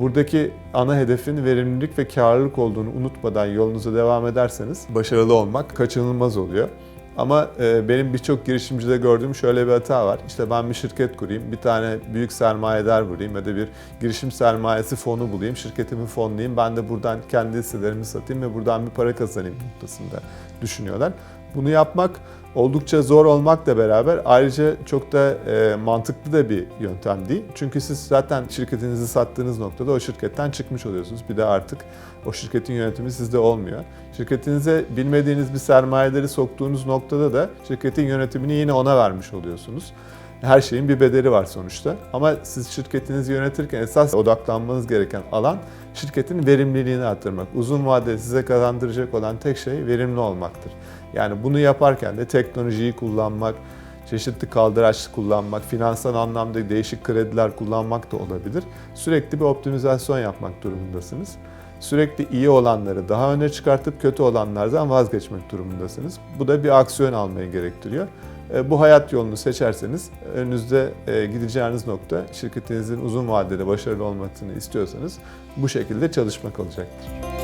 buradaki ana hedefin verimlilik ve karlılık olduğunu unutmadan yolunuza devam ederseniz başarılı olmak kaçınılmaz oluyor. Ama e, benim birçok girişimcide gördüğüm şöyle bir hata var. İşte ben bir şirket kurayım, bir tane büyük sermayedar bulayım ya da bir girişim sermayesi fonu bulayım, şirketimi fonlayayım, ben de buradan kendi hisselerimi satayım ve buradan bir para kazanayım noktasında düşünüyorlar. Bunu yapmak oldukça zor olmakla beraber ayrıca çok da e, mantıklı da bir yöntem değil. Çünkü siz zaten şirketinizi sattığınız noktada o şirketten çıkmış oluyorsunuz. Bir de artık o şirketin yönetimi sizde olmuyor. Şirketinize bilmediğiniz bir sermayeleri soktuğunuz noktada da şirketin yönetimini yine ona vermiş oluyorsunuz. Her şeyin bir bedeli var sonuçta. Ama siz şirketinizi yönetirken esas odaklanmanız gereken alan şirketin verimliliğini arttırmak. Uzun vadede size kazandıracak olan tek şey verimli olmaktır. Yani bunu yaparken de teknolojiyi kullanmak, çeşitli kaldıraç kullanmak, finansal anlamda değişik krediler kullanmak da olabilir. Sürekli bir optimizasyon yapmak durumundasınız. Sürekli iyi olanları daha öne çıkartıp kötü olanlardan vazgeçmek durumundasınız. Bu da bir aksiyon almayı gerektiriyor. E, Bu hayat yolunu seçerseniz önünüzde e, gideceğiniz nokta şirketinizin uzun vadede başarılı olmasını istiyorsanız bu şekilde çalışmak olacaktır.